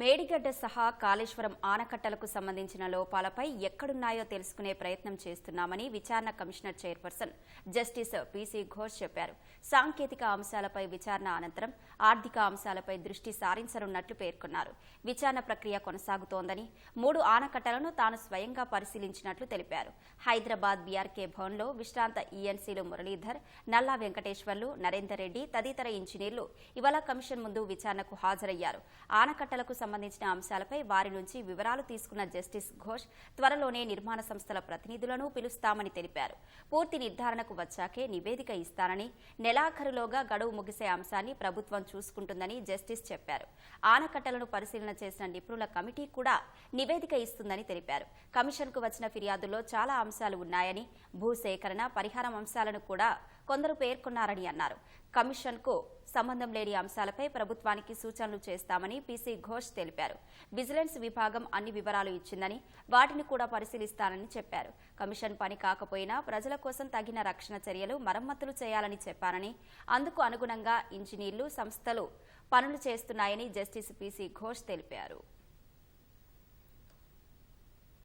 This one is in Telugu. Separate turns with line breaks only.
మేడిగడ్డ సహా కాళేశ్వరం ఆనకట్టలకు సంబంధించిన లోపాలపై ఎక్కడున్నాయో తెలుసుకునే ప్రయత్నం చేస్తున్నామని విచారణ commissioner chairperson justice PC Ghosh చెప్పారు. సాంకేతిక అంశాలపై విచారణ అనంతరం ఆర్థిక అంశాలపై దృష్టి సారించనున్నట్లు పేర్కొన్నారు. విచారణ ప్రక్రియ కొనసాగుతోందని మూడు ఆనకట్టలను తాను స్వయంగా పరిశీలించినట్లు తెలిపారు. హైదరాబాద్ బీఆర్కే భవన్లో విశ్రాంత ఈఎన్సీలు మురళీధర్ నల్లా వెంకటేశ్వర్లు నరేందర్ రెడ్డి తదితర ఇంజనీర్లు ఇవాళ కమిషన్ ముందు విచారణకు హాజరయ్యారు. ఆనకట్టలకు సంబంధించిన అంశాలపై వారి నుంచి వివరాలు తీసుకున్న జస్టిస్ ఘోష్ త్వరలోనే నిర్మాణ సంస్థల ప్రతినిధులను పిలుస్తామని తెలిపారు. పూర్తి నిర్ధారణకు వచ్చాకే నివేదిక ఇస్తానని నెలాఖరులోగా గడువు ముగిసే అంశాన్ని ప్రభుత్వం చూసుకుంటుందని జస్టిస్ చెప్పారు. ఆనకట్టలను పరిశీలన చేసిన నిపుణుల కమిటీ కూడా నివేదిక ఇస్తుందని తెలిపారు. కమిషన్కు వచ్చిన ఫిర్యాదుల్లో చాలా అంశాలు ఉన్నాయని భూసేకరణ పరిహారం అంశాలను కూడా కొందరు పేర్కొన్నారని అన్నారు. కమిషన్కు సంబంధం లేని అంశాలపై ప్రభుత్వానికి సూచనలు చేస్తామని పీసీ ఘోష్ తెలిపారు. విజిలెన్స్ విభాగం అన్ని వివరాలు ఇచ్చిందని వాటిని కూడా పరిశీలిస్తానని చెప్పారు. కమిషన్ పని కాకపోయినా ప్రజల కోసం తగిన రక్షణ చర్యలు మరమ్మతులు చేయాలని చెప్పారని అందుకు అనుగుణంగా ఇంజనీర్లు సంస్థలు పనులు చేస్తున్నాయని జస్టిస్ పీసీ ఘోష్ తెలిపారు.